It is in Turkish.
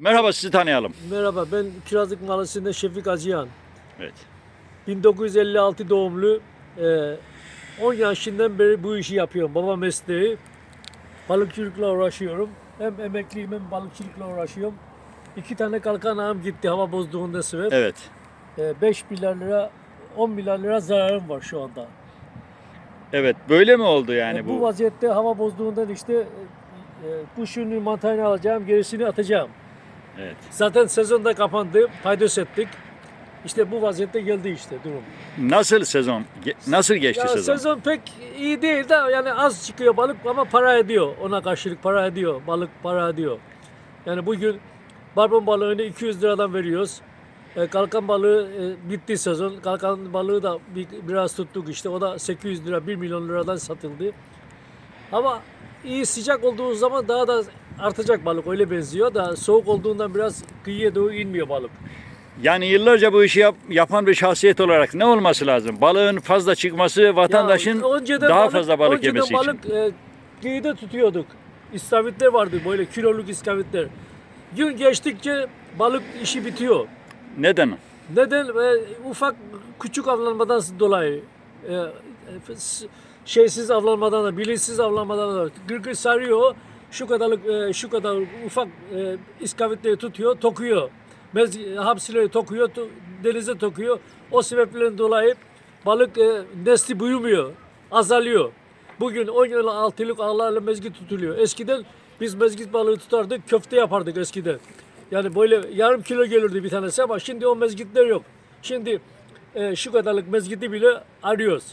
Merhaba sizi tanıyalım. Merhaba ben Kirazlık Mahallesi'nde Şefik Acıyan. Evet. 1956 doğumlu. Ee, 10 yaşından beri bu işi yapıyorum. Baba mesleği. Balıkçılıkla uğraşıyorum. Hem emekliyim hem balıkçılıkla uğraşıyorum. İki tane kalkan ağım gitti hava bozduğunda sebep. Evet. 5 milyar lira 10 milyar lira zararım var şu anda. Evet. Böyle mi oldu yani E, bu bu? vaziyette hava bozduğundan işte e, e, kuşun mantarını alacağım gerisini atacağım. Evet. Zaten sezon da kapandı. Paydos ettik. İşte bu vaziyette geldi işte durum. Nasıl sezon? Ge- Nasıl geçti Ya sezon? sezon pek iyi değil de yani az çıkıyor balık ama para ediyor. Ona karşılık para ediyor. Balık para ediyor. Yani bugün barbun balığını 200 liradan veriyoruz. E, kalkan balığı e, bitti sezon. Kalkan balığı da bir, biraz tuttuk işte. O da 800 lira 1 milyon liradan satıldı. Ama iyi sıcak olduğu zaman daha da artacak balık öyle benziyor da soğuk olduğundan biraz kıyıya doğru inmiyor balık. Yani yıllarca bu işi yap- yapan bir şahsiyet olarak ne olması lazım? Balığın fazla çıkması, vatandaşın Ya, daha fazla balık yemesi için. balık e, kıyıda tutuyorduk. İstavritler vardı böyle kiloluk istavritler. Gün geçtikçe balık işi bitiyor. Neden? Neden? E, ufak küçük avlanmadan dolayı. E, şeysiz avlanmadan da, bilinçsiz avlanmadan da gırgır sarıyor. Şu kadarlık e, şu kadar ufak e, istavritleri tutuyor, tokuyor. Mez, hapsileri tokuyor, to- denize tokuyor. O sebeplerin dolayı balık e, nesli büyümüyor, azalıyor. Bugün 10 yıl altılık ağlarla mezgit tutuluyor. Eskiden biz mezgit balığı tutardık, köfte yapardık eskiden. Yani böyle yarım kilo gelirdi bir tanesi ama şimdi o mezgitler yok. Şimdi e, şu kadarlık mezgiti bile arıyoruz.